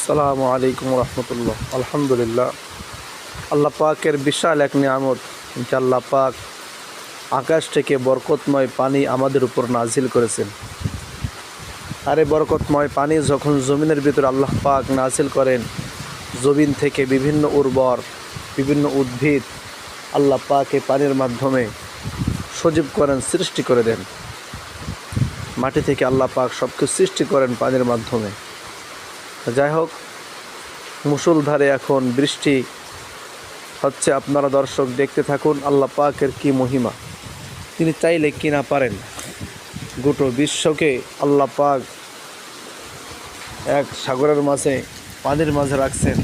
আসসালামু আলাইকুম রহমতুল্লাহ। আলহামদুলিল্লাহ। আল্লাহ পাকের বিশাল এক নিয়ামত। যে আল্লাহ পাক আকাশ থেকে বরকতময় পানি আমাদের উপর নাজিল করেছেন। আর বরকতময় পানি যখন জমিনের ভিতরে আল্লাহ পাক নাজিল করেন, জমিন থেকে বিভিন্ন উর্বর, বিভিন্ন উদ্ভিদ আল্লাহ পাকে পানির মাধ্যমে সজীব করেন, সৃষ্টি করে দেন। মাটি থেকে আল্লাহ পাক সব কিছু সৃষ্টি করেন পানির মাধ্যমে। যাই হোক মুসুলধারে এখন বৃষ্টি হচ্ছে। আপনারা দর্শক দেখতে থাকুন, আল্লাহ পাকের কি মহিমা। তিনি চাইলে কিনা পারেন, গোটো বিশ্বকে আল্লাহ পাক এক সাগরের মাঝে, পানির মাঝে রাখছেন।